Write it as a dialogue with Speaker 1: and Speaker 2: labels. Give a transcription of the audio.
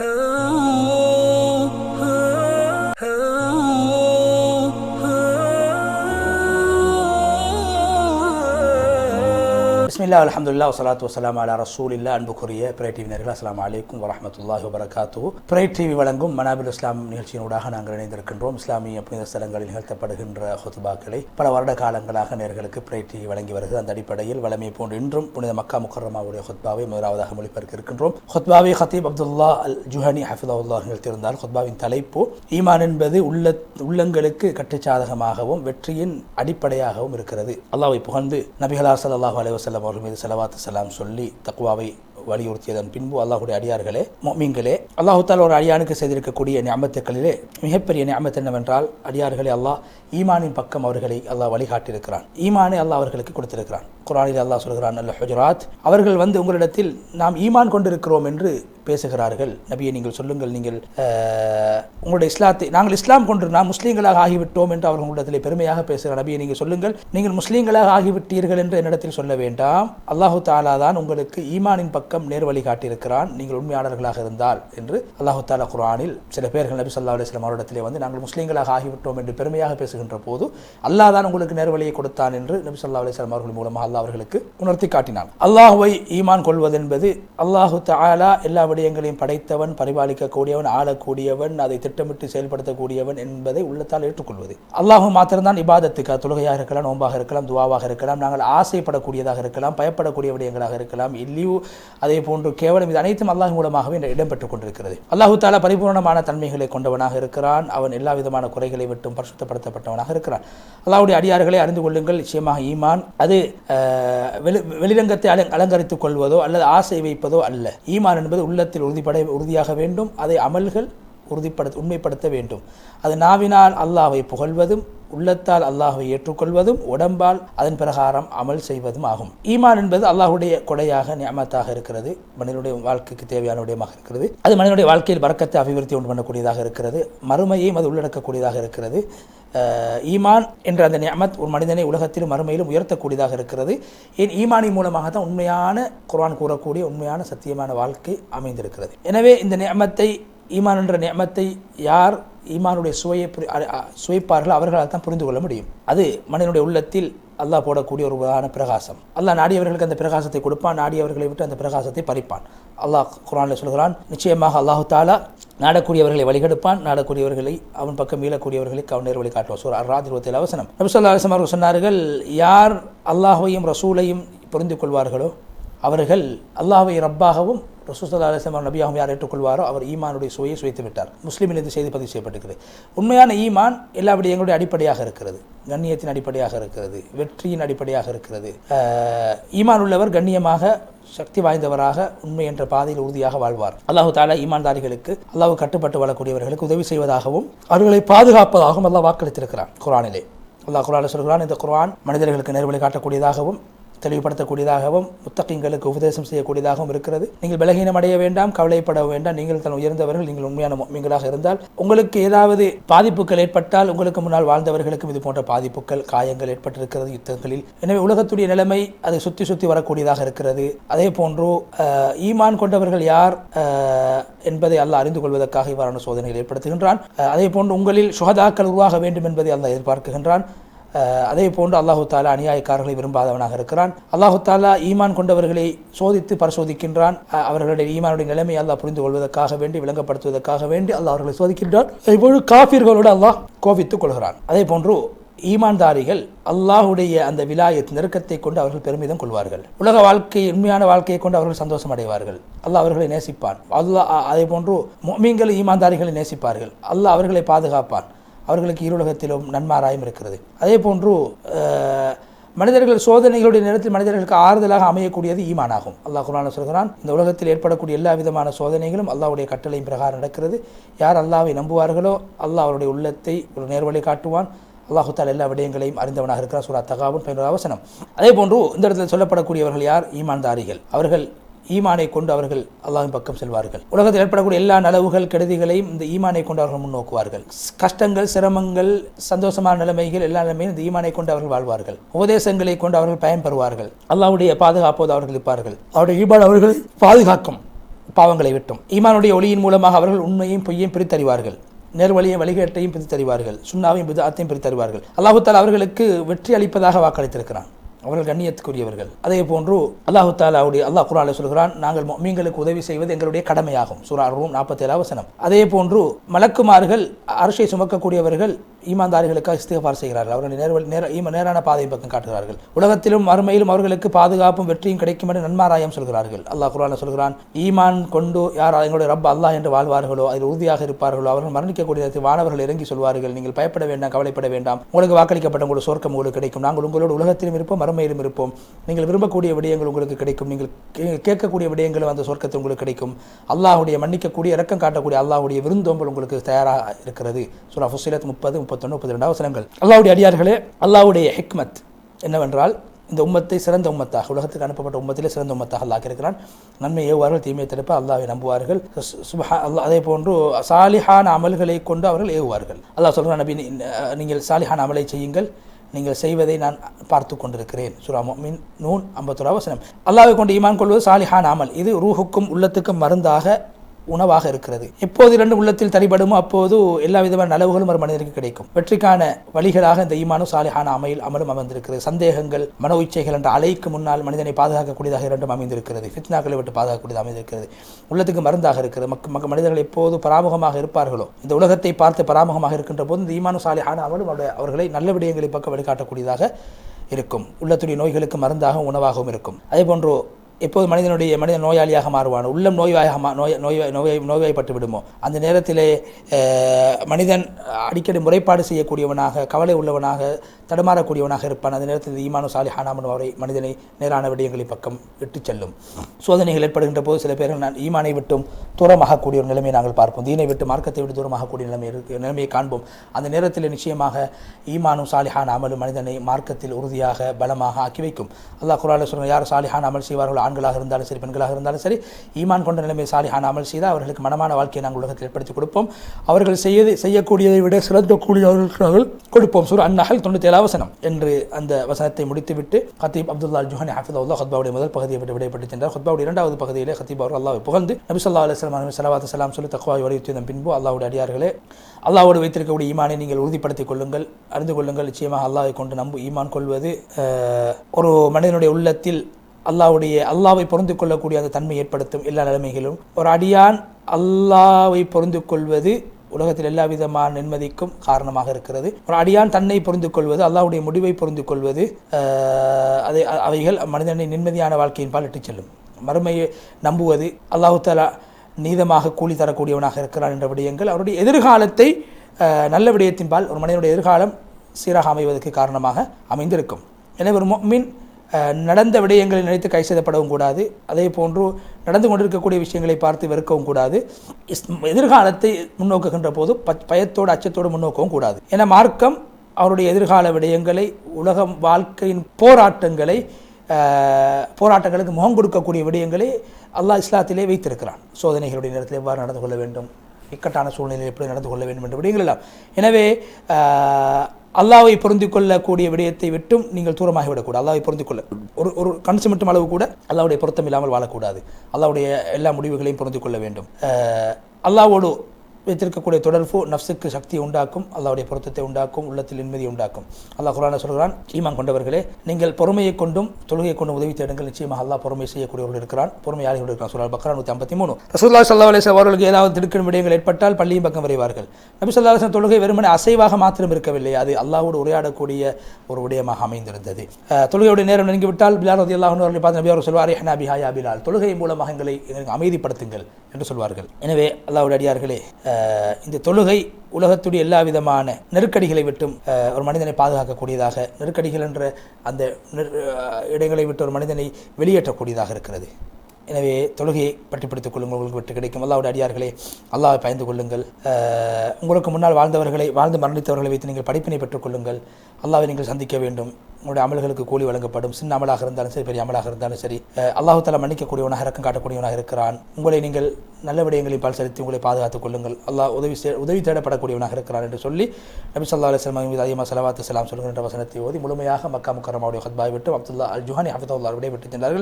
Speaker 1: Oh. பிஸ்மில்லா அலமதுல்லா வசலாத்து வசலாம் அலா ரசூலில்லா அன்புக்குரிய பிரை டிவி நேர்கள் அஸ்லாம் அலைக்கும் வரமத்துல்லாஹி வபரகாத்து பிரை டிவி வழங்கும் மனாபில் இஸ்லாம் நிகழ்ச்சியினூடாக நாங்கள் இணைந்திருக்கின்றோம். இஸ்லாமிய புனித ஸ்தலங்களில் நிகழ்த்தப்படுகின்ற ஹுத்துபாக்களை பல வருட காலங்களாக நேர்களுக்கு பிரை டிவி வழங்கி வருகிறது. அந்த அடிப்படையில் வளமை போன்று இன்றும் புனித மக்கா முக்கரமாவுடைய ஹுத்பாவை முதலாவதாக மொழிபெயர்க்க இருக்கின்றோம். ஹுத்பாவை ஹத்தீப் அப்துல்லா அல் ஜுஹனி ஹஃபிதுல்லா நிகழ்த்தியிருந்தால் ஹுத்பாவின் தலைப்பு ஈமான் என்பது உள்ள உள்ளங்களுக்கு கட்டுச்சாதகமாகவும் வெற்றியின் அடிப்படையாகவும் இருக்கிறது. அல்லாவை புகழ்ந்து நபிகலா சல்லாஹூ அலைவசல்லம் அவர்கள் மீது செலவாத்து செல்லாம் சொல்லி தக்குவாவை வலியுறுத்தியதன் பின்பு அல்லாஹுடைய அடியார்களே மீங்களே அல்லாஹுத்தால் ஒரு அடியானுக்கு செய்திருக்கக்கூடிய ஞாபகத்துக்களிலே மிகப்பெரிய ஞாபகத்து என்னவென்றால் அடியார்களே அல்லாஹ் ஈமானின் பக்கம் அவர்களை அல்லாஹ் வழிகாட்டியிருக்கிறான். ஈமானை அல்லாஹ் அவர்களுக்கு கொடுத்திருக்கிறான். குரானில் அல்லாஹ் சொல்கிறான் அல்ல ஹுஜராத் அவர்கள் வந்து உங்களிடத்தில் நாம் ஈமான் கொண்டிருக்கிறோம் என்று பேசுகிறார்கள். நபியை நீங்கள் சொல்லுங்கள் நீங்கள் உங்களுடைய இஸ்லாத்தை நாங்கள் இஸ்லாம் கொண்டு நாம் முஸ்லீம்களாக ஆகிவிட்டோம் என்று அவர்கள் உங்களிடத்தில் பெருமையாக பேசுகிறார். நபியை நீங்கள் சொல்லுங்கள் நீங்கள் முஸ்லீம்களாக ஆகிவிட்டீர்கள் என்று என்னிடத்தில் சொல்ல வேண்டாம். அல்லாஹு தாலா தான் உங்களுக்கு ஈமானின் பக்கம் நேர் வழி காட்டியிருக்கிறான். நீங்கள் உண்மையாளர்களாக இருந்தால் என்று அல்லாஹு தாலா குரானில் சில பேர்கள் நபி சொல்லா அலுவலாம் அவரிடத்திலே வந்து நாங்கள் முஸ்லீம்களாக ஆகிவிட்டோம் என்று பெருமையாக பேசுகின்ற போது அல்லாஹ் தான் உங்களுக்கு நேர்வழியை கொடுத்தான் என்று நபி சொல்லா அலுவலாம் அவர்கள் மூலமாக அல்லாஹ் அவர்களுக்கு உணர்த்தி காட்டினான். அல்லாஹுவை ஈமான் கொள்வது என்பது அல்லாஹு தாலா எல்லா விடயங்களையும் படைத்தவன் பரிபாலிக்கக்கூடியவன் ஆளக்கூடியவன் அதை திட்டமிட்டு செயல்படுத்தக்கூடியவன் என்பதை உள்ளத்தால் ஏற்றுக்கொள்வது. அல்லாஹும் மாத்திரம்தான் இபாதத்துக்கு தொழுகையாக இருக்கலாம் நோன்பாக இருக்கலாம் துவாவாக இருக்கலாம் நாங்கள் ஆசைப்படக்கூடியதாக இருக்கலாம் பயப்படக்கூடிய விடயங்களாக இருக்கலாம் இல்லியூ அதே போன்று கேவலம். இது அனைத்தும் அல்லாஹ் மூலமாகவே இடம்பெற்றுக் கொண்டிருக்கிறது. அல்லாஹு தாலா பரிபூர்ணமான தன்மைகளை கொண்டவனாக இருக்கிறான். அவன் எல்லா விதமான குறைகளை விட்டும் பரிசுத்தப்படுத்தப்பட்டவனாக இருக்கிறான். அல்லாவுடைய அடியார்களை அறிந்து கொள்ளுங்கள். நிச்சயமாக ஈமான் அது வெளி வெளிரங்கத்தை அலங்கரித்துக் கொள்வதோ அல்லது ஆசை வைப்பதோ அல்ல. ஈமான் என்பது உள்ள உள்ளத்தில் உறுதிப்பட உறுதியாக வேண்டும். அதை அமல்கள் உறுதிப்படுத்த உண்மைப்படுத்த வேண்டும். அது நாவினால் அல்லாவை புகழ்வதும் உள்ளத்தால் அல்லாஹை ஏற்றுக்கொள்வதும் உடம்பால் அதன் பிரகாரம் அமல் செய்வதும் ஆகும். ஈமான் என்பது அல்லாஹுடைய கொடையாக நியமத்தாக இருக்கிறது. மனிதனுடைய வாழ்க்கைக்கு தேவையான விடயமாக இருக்கிறது. அது மனிதனுடைய வாழ்க்கையில் வரக்கத்தை அபிவிருத்தி உண்டு பண்ணக்கூடியதாக இருக்கிறது. மறுமையையும் அது உள்ளடக்கக்கூடியதாக இருக்கிறது. ஈமான் என்ற அந்த நியமத் ஒரு மனிதனை உலகத்திலும் மறுமையிலும் உயர்த்தக்கூடியதாக இருக்கிறது. ஏன் ஈமானின் மூலமாக தான் உண்மையான குரான் கூறக்கூடிய உண்மையான சத்தியமான வாழ்க்கை அமைந்திருக்கிறது. எனவே இந்த நியமத்தை ஈமான் என்ற நியமத்தை யார் ஈமானுடைய சுவையை சுவைப்பார்கள் அவர்களால் தான் புரிந்து கொள்ள முடியும். அது மனிதனுடைய உள்ளத்தில் அல்லாஹ் போடக்கூடிய ஒரு உதாரண பிரகாசம். அல்லாஹ் நாடியவர்களுக்கு அந்த பிரகாசத்தை கொடுப்பான் நாடியவர்களை விட்டு அந்த பிரகாசத்தை பறிப்பான். அல்லாஹ் குரானில் சொல்கிறான் நிச்சயமாக அல்லாஹு தாலா நாடக்கூடியவர்களை வழிகெடுப்பான் நாடக்கூடியவர்களை அவன் பக்கம் மீளக்கூடியவர்களுக்கு அவன் நேர் வழி சூர் அராத் இருபத்தேழு அவசனம் நபிசல்லா அலிஸ்லாம் அவர்கள் சொன்னார்கள் யார் அல்லாஹையும் ரசூலையும் புரிந்து கொள்வார்களோ அவர்கள் அல்லாஹை ரப்பாகவும் ரசூசல்லா அலிஸ்லாம் நபியாகவும் யார் ஏற்றுக்கொள்வாரோ அவர் ஈமானுடைய சுவையை சுவைத்து விட்டார். முஸ்லீமில் இந்த செய்தி பதிவு செய்யப்பட்டிருக்கிறது உண்மையான ஈமான் எல்லா விடயங்களுடைய அடிப்படையாக இருக்கிறது. கண்ணியத்தின் அடிப்படையாக இருக்கிறது. வெற்றியின் அடிப்படையாக இருக்கிறது. ஈமான் உள்ளவர் கண்ணியமாக சக்தி வாய்ந்தவராக உண்மை என்ற பாதையில் உறுதியாக வாழ்வார். அல்லாஹு தாலா ஈமான்தாரிகளுக்கு அல்லாஹு கட்டுப்பட்டு வாழக்கூடியவர்களுக்கு உதவி செய்வதாகவும் அவர்களை பாதுகாப்பதாகவும் அல்லாஹ் வாக்களித்திருக்கிறார் குரானிலே அல்லாஹ் குரான் சொல்கிறான் இந்த குரான் மனிதர்களுக்கு நேர்வழி காட்டக்கூடியதாகவும் தெளிவுபடுத்தக்கூடியதாகவும் முத்தகிங்களுக்கு உபதேசம் செய்யக்கூடியதாகவும் இருக்கிறது. நீங்கள் பலகீனம் அடைய வேண்டாம் கவலைப்பட வேண்டாம். நீங்கள் தன் உயர்ந்தவர்கள் நீங்கள் உண்மையான நீங்களாக இருந்தால் உங்களுக்கு ஏதாவது பாதிப்புகள் ஏற்பட்டால் உங்களுக்கு முன்னால் வாழ்ந்தவர்களுக்கும் இது போன்ற பாதிப்புகள் காயங்கள் ஏற்பட்டிருக்கிறது யுத்தங்களில். எனவே உலகத்துடைய நிலைமை அதை சுற்றி சுற்றி வரக்கூடியதாக இருக்கிறது. அதே போன்று ஈமான் கொண்டவர்கள் யார் என்பதை அல்ல அறிந்து கொள்வதற்காக இவ்வாறான சோதனைகள் ஏற்படுத்துகின்றான். அதே போன்று உங்களில் சுகதாக்கள் உருவாக வேண்டும் என்பதை அல்ல எதிர்பார்க்கின்றான். அதே போன்று அல்லாஹு தாலா அநியாயக்காரர்களை விரும்பாதவனாக இருக்கிறான். அல்லாஹு தாலா ஈமான் கொண்டவர்களை சோதித்து பரிசோதிக்கின்றான். அவர்களுடைய ஈமானுடைய நிலைமை அல்லாஹ் புரிந்து கொள்வதற்காக வேண்டி விளங்கப்படுத்துவதற்காக வேண்டி அல்லாஹ் அவர்களை சோதிக்கின்றான். இப்பொழுது காஃபிர்களோடு அல்லாஹ் கோபித்துக் கொள்கிறான். அதே போன்று ஈமான்தாரிகள் அல்லாஹுடைய அந்த விலாயத் நெருக்கத்தை கொண்டு அவர்கள் பெருமிதம் கொள்வார்கள். உலக வாழ்க்கை உண்மையான வாழ்க்கையை கொண்டு அவர்கள் சந்தோஷம் அடைவார்கள் அல்லாஹ் அவர்களை நேசிப்பான். அல்லாஹ் அதே போன்று மீன்கள் ஈமான்தாரிகளை நேசிப்பார்கள். அல்லாஹ் அவர்களை பாதுகாப்பான். அவர்களுக்கு இருலகத்திலும் நன்மாராயம் இருக்கிறது. அதே போன்று மனிதர்கள் சோதனைகளுடைய நேரத்தில் மனிதர்களுக்கு ஆறுதலாக அமையக்கூடியது ஈமானாகும். அல்லாஹ் குரான சொல்கிறான் இந்த உலகத்தில் ஏற்படக்கூடிய எல்லா விதமான சோதனைகளும் அல்லாவுடைய கட்டளையின் பிரகாரம் நடக்கிறது. யார் அல்லாவை நம்புவார்களோ அல்லாஹ் அவருடைய உள்ளத்தை ஒரு நேர்வழி காட்டுவான். அல்லாஹு தால் எல்லா விடயங்களையும் அறிந்தவனாக இருக்கிறார் சுரா தகாவும் பயனுள்ள அவசனம் அதே போன்று இந்த இடத்தில் சொல்லப்படக்கூடியவர்கள் யார்? ஈமான்தாரிகள். அவர்கள் ஈமானை கொண்டு அவர்கள் அல்லாஹின் பக்கம் செல்வார்கள். உலகத்தில் ஏற்படக்கூடிய எல்லா நலவுகள் கெடுதிகளையும் இந்த ஈமானை கொண்டு அவர்கள் முன்னோக்குவார்கள். கஷ்டங்கள் சிரமங்கள் சந்தோஷமான நிலைமைகள் எல்லா நிலைமையும் இந்த ஈமானை கொண்டு அவர்கள் வாழ்வார்கள். உபதேசங்களை கொண்டு அவர்கள் பயன்பெறுவார்கள். அல்லாவுடைய பாதுகாப்போது அவர்கள் இருப்பார்கள். அவருடைய ஈபாடு அவர்களை பாதுகாக்கும் பாவங்களை விட்டும். ஈமானுடைய ஒளியின் மூலமாக அவர்கள் உண்மையும் பொய்யையும் பிரித்தறிவார்கள். நேர்வழியை வழிகேட்டையும் பிரித்தறிவார்கள். சுண்ணாவையும் பிதாத்தையும் பிரித்தறிவார்கள். அல்லாஹு தாலா அவர்களுக்கு வெற்றி அளிப்பதாக வாக்களித்திருக்கிறான். அவர்கள் கண்ணியத்துக்குரியவர்கள். அதே போன்று அல்லாஹு தாலாவுடைய அல்லாஹ் குரால சொல்கிறான் நாங்கள் மீன்களுக்கு உதவி செய்வது எங்களுடைய கடமையாகும். சுரா ரூம் நாற்பத்தி ஏழாம் வசனம். அதே போன்று மலக்குமார்கள் அரசை சுமக்கக்கூடியவர்கள் ஈமான்தாரிகளுக்காக இஸ்திகபார் செய்கிறார்கள். அவர்கள் நேர்வழி நேர ஈம நேரான பாதை பக்கம் காட்டுகிறார்கள். உலகத்திலும் மறுமையிலும் அவர்களுக்கு பாதுகாப்பும் வெற்றியும் கிடைக்கும் என்று நன்மாராயம் சொல்கிறார்கள். அல்லாஹ் குரான சொல்கிறான் ஈமான் கொண்டு யார் எங்களுடைய ரப் அல்லாஹ் என்று வாழ்வார்களோ அதில் உறுதியாக இருப்பார்களோ அவர்கள் மரணிக்கக்கூடிய நேரத்தில் வானவர்கள் இறங்கி சொல்வார்கள். நீங்கள் பயப்பட வேண்டாம் கவலைப்பட வேண்டாம். உங்களுக்கு வாக்களிக்கப்பட்ட உங்களுக்கு சொர்க்கம் உங்களுக்கு கிடைக்கும். நாங்கள் உங்களோட உலகத்திலும் இருப்போம் மறுமையிலும் இருப்போம். நீங்கள் விரும்பக்கூடிய விடயங்கள் உங்களுக்கு கிடைக்கும். நீங்கள் கே- கேட்கக்கூடிய விடயங்களும் அந்த சொர்க்கத்தில் உங்களுக்கு கிடைக்கும். அல்லாஹுடைய மன்னிக்கக்கூடிய இறக்கம் காட்டக்கூடிய அல்லாஹுடைய விருந்தோம்பல் உங்களுக்கு தயாராக இருக்கிறது. சுரா ஃபுசிலத் முப்பது முப்பத்தொன்று முப்பத்தி ரெண்டாவது வசனங்கள். அல்லாவுடைய அடியார்களே அல்லாஹ்வுடைய ஹிக்மத் என்னவென்றால் இந்த உம்மத்தை சிறந்த உம்மத்தாக உலகத்துக்கு அனுப்பப்பட்ட உம்மத்திலே சிறந்த உம்மத்தாக அல்லாஹ் இருக்கிறான். நன்மை ஏவுவார்கள் தீமையை தடுப்ப அல்லாவை நம்புவார்கள். சுபஹா அல்லா அல்லாஹ் அதே போன்று சாலிஹான அமல்களை கொண்டு அவர்கள் ஏவுவார்கள். அல்லாஹ் சொல்கிறான் நபி நீங்கள் சாலிஹான அமலை செய்யுங்கள். நீங்கள் செய்வதை நான் பார்த்து கொண்டிருக்கிறேன். சுராமோ மின் நூன் ஐம்பத்தோரா வசனம். அல்லாவை கொண்டு ஈமான் கொள்வது சாலிஹான் அமல். இது ரூஹுக்கும் உள்ளத்துக்கும் மருந்தாக உணவாக இருக்கிறது. எப்போது இரண்டு உள்ளத்தில் தரிபடுமோ அப்போது எல்லா விதமான நலவுகளும் ஒரு மனிதனுக்கு கிடைக்கும். வெற்றிக்கான வழிகளாக இந்த ஈமானும் சாலிஹான அமையில் அமலும் அமைந்திருக்கிறது சந்தேகங்கள் மன உச்சைகள் என்ற அலைக்கு முன்னால் மனிதனை பாதுகாக்கக்கூடியதாக இரண்டும் அமைந்திருக்கிறது. ஃபித்னாக்களை விட்டு பாதுகாக்கக்கூடியது அமைந்திருக்கிறது. உள்ளத்துக்கு மருந்தாக இருக்கிறது. மக்கள் மக்க மனிதர்கள் எப்போது பராமுகமாக இருப்பார்களோ இந்த உலகத்தை பார்த்து பராமுகமாக இருக்கின்ற போது இந்த ஈமானும் சாலிஹான அமலும் அவர்களை நல்ல விடயங்களை பக்கம் வழிகாட்டக்கூடியதாக இருக்கும். உள்ளத்துடைய நோய்களுக்கு மருந்தாகவும் உணவாகவும் இருக்கும். அதே போன்று எப்போது மனிதனுடைய மனிதன் நோயாளியாக மாறுவானோ உள்ளம் நோய்வாயாக மா- நோய் நோய் நோய் நோய்வாய்ப்பட்டு விடுமோ அந்த நேரத்திலே மனிதன் அடிக்கடி முறைப்பாடு செய்யக்கூடியவனாக கவலை உள்ளவனாக தடுமாறக்கூடியவனாக இருப்பான். அந்த நேரத்தில் ஈமானு சாலிஹானாமன் அவரை மனிதனை நேரான விடயங்களின் பக்கம் இட்டுச் செல்லும். சோதனைகள் ஏற்படுகின்ற போது சில பேர்கள் நான் ஈமானை விட்டும் தூரமாகக்கூடிய ஒரு நிலைமையை நாங்கள் பார்ப்போம். தீனை விட்டு மார்க்கத்தை விட்டு தூரமாகக்கூடிய நிலைமை இருக்கு நிலைமையை காண்போம். அந்த நேரத்தில் நிச்சயமாக ஈமானும் சாலிஹான் அமலும் மனிதனை மார்க்கத்தில் உறுதியாக பலமாக ஆக்கி வைக்கும். அல்லாஹ் குரால சொல்லுங்கள் யார் சாலிஹான் அமல் செய்வார்களோ ஆண்களாக இருந்தாலும் சரி பெண்களாக இருந்தாலும் சரி ஈமான் கொண்ட நிலைமை சாலிஹான் அமல் செய்தால் அவர்களுக்கு மனமான வாழ்க்கையை நாங்கள் உலகத்தில் ஏற்படுத்தி கொடுப்போம். அவர்கள் செய்ய செய்யக்கூடியதை விட சிறந்த கூலியவர்களுக்கு கொடுப்போம். சுர் அந்நகல் தொண்ணூற்றி ஏழாம் வசனம் என்று அந்த வசனத்தை முடித்துவிட்டு ஹத்தீப் அப்துல்லா ஜுஹானி ஹாஃபிதா ஹத்பாவுடைய முதல் பகுதியை விட்டு விடைபட்டு சென்றார். ஹத்பாவுடைய இரண்டாவது பகுதியிலே ஹத்தீப் அவர் அல்லாவை புகழ்ந்து நபி ஸல்லல்லாஹு அலைஹி சலவாத் சலாம் சொல்லி தக்வாவை வலியுறுத்திய பின்பு அல்லாவுடைய அடியார்களே அல்லாவோடு வைத்திருக்கக்கூடிய ஈமானை நீங்கள் உறுதிப்படுத்திக் கொள்ளுங்கள் அறிந்து கொள்ளுங்கள். நிச்சயமாக அல்லாவை கொண்டு நம்பு ஈமான் கொள்வது ஒரு மனிதனுடைய உள்ளத்தில் அல்லாவுடைய அல்லாவை பொருந்து கொள்ளக்கூடிய அந்த தன்மை ஏற்படுத்தும் எல்லா நிலைமைகளும் ஒரு அடியான் அல்லாவை பொருந்து கொள்வது உலகத்தில் எல்லா விதமான நிம்மதிக்கும் காரணமாக இருக்கிறது. ஒரு அடியான் தன்னை புரிந்து கொள்வது அல்லாஹ்வுடைய முடிவை புரிந்து கொள்வது அதை அவைகள் மனிதனை நிம்மதியான வாழ்க்கையின் பால் இட்டுச் செல்லும். மறுமையை நம்புவது அல்லாஹு தலா நீதமாக கூலி தரக்கூடியவனாக இருக்கிறான் என்ற விடயங்கள் அவருடைய எதிர்காலத்தை நல்ல விடயத்தின்பால் ஒரு மனிதனுடைய எதிர்காலம் சீராக அமைவதற்கு காரணமாக அமைந்திருக்கும். எனவே ஒரு மீன் நடந்த விடயங்களை நினைத்து கை செய்தப்படவும் கூடாது. அதே போன்று நடந்து கொண்டிருக்கக்கூடிய விஷயங்களை பார்த்து வெறுக்கவும் கூடாது. இஸ்- எதிர்காலத்தை முன்னோக்குகின்ற போது பயத்தோடு அச்சத்தோடு முன்னோக்கவும் கூடாது. என மார்க்கம் அவருடைய எதிர்கால விடயங்களை உலகம் வாழ்க்கையின் போராட்டங்களை போராட்டங்களுக்கு முகம் கொடுக்கக்கூடிய விடயங்களை அல்லாஹ் இஸ்லாத்திலே வைத்திருக்கிறான். சோதனைகளுடைய நேரத்தில் எவ்வாறு நடந்து கொள்ள வேண்டும்? இக்கட்டான சூழ்நிலையில் எப்படி நடந்து கொள்ள வேண்டும் என்ற விடயங்கள் எல்லாம். எனவே அல்லாவை பொருந்தி கொள்ளக்கூடிய விடயத்தை விட்டும் நீங்கள் தூரமாகி விடக்கூடாது. அல்லாவை பொருந்திக் கொள்ள ஒரு ஒரு கண் மட்டும் அளவு கூட அல்லாவுடைய பொருத்தம் இல்லாமல் வாழக்கூடாது. அல்லாவுடைய எல்லா முடிவுகளையும் பொருந்தி கொள்ள வேண்டும் அல்லாவோடு வைத்திருக்கக்கூடிய தொடர்பு நஃப்ஸுக்கு சக்தியை உண்டாக்கும் அல்லாவுடைய பொருத்தத்தை உண்டாக்கும் உள்ளத்தில் நிம்மதி உண்டாக்கும். அல்லாஹ் குரான சொல்கிறான் ஈமான் கொண்டவர்களே நீங்கள் பொறுமையை கொண்டும் தொழுகையை கொண்டும் உதவி தேடுங்கள். நிச்சயமாக அல்லாஹ் பொறுமை செய்யக்கூடியவர்கள் இருக்கிறான் பொறுமையாளிகள் இருக்கிறான்? சொல்றார் பக்ரா நூற்றி ஐம்பத்தி மூணு. ரசூல்லா சல்லா அலிஸ் அவர்களுக்கு ஏதாவது திடுக்கிடும் விடயங்கள் ஏற்பட்டால் பள்ளியும் பக்கம் விரைவார்கள். நபி சொல்லா அலிஸ்லாம் தொழுகை வெறுமனே அசைவாக மாத்திரம் இருக்கவில்லை. அது அல்லாவோடு உரையாடக்கூடிய ஒரு விடயமாக அமைந்திருந்தது. தொழுகையுடைய நேரம் நெருங்கிவிட்டால் பிலால் ரதி அல்லாஹ் அவர்களை பார்த்து நபி அவர் சொல்வார் ஹனா பிஹாயா பிலால். தொழுகை மூலமாக எங்களை அமைதிப்படுத்துங்கள் என்று சொல்வார்கள். எனவே அல்லாஹ்வுடைய அடியார்களே இந்த தொழுகை உலகத்துடைய எல்லா விதமான நெருக்கடிகளை விட்டும் ஒரு மனிதனை பாதுகாக்கக்கூடியதாக நெருக்கடிகள் என்ற அந்த நெரு- இடங்களை விட்டு ஒரு மனிதனை வெளியேற்றக்கூடியதாக இருக்கிறது. எனவே தொழுகையை பற்றி பிடித்துக் கொள்ளுங்கள். உங்களுக்கு வெற்றி கிடைக்கும். அல்லாவுடைய அடியார்களே அல்லாவை பயந்து கொள்ளுங்கள். உங்களுக்கு முன்னால் வாழ்ந்தவர்களை வாழ்ந்து மரணித்தவர்களை வைத்து நீங்கள் படிப்பினை பெற்றுக்கொள்ளுங்கள் அல்லாவை நீங்கள் சந்திக்க வேண்டும். உங்களுடைய அமல்களுக்கு கூலி வழங்கப்படும். சின்ன அமலாக இருந்தாலும் சரி பெரிய அமலாக இருந்தாலும் சரி அல்லாஹு தலா மன்னிக்கக்கூடியவனாக இறக்கம் காட்டக்கூடியவனாக இருக்கிறான். உங்களை நீங்கள் நல்ல விடயங்களில் பால் செலுத்தி உங்களை பாதுகாத்துக் கொள்ளுங்கள். அல்லாஹ் உதவி உதவி தேடப்படக்கூடியவனாக இருக்கிறான் என்று சொல்லி நபி சல்லா அலிஸ்லாம் மீது அதிகமாக சலவாத்து சலாம் சொல்கின்ற வசனத்தை ஓதி முழுமையாக மக்கா முக்கரமாவுடைய ஹத்பாய் விட்டு அப்துல்லா அல் ஜுஹானி ஹஃபிதுல்லா விடைபெற்று சென்றார்கள்.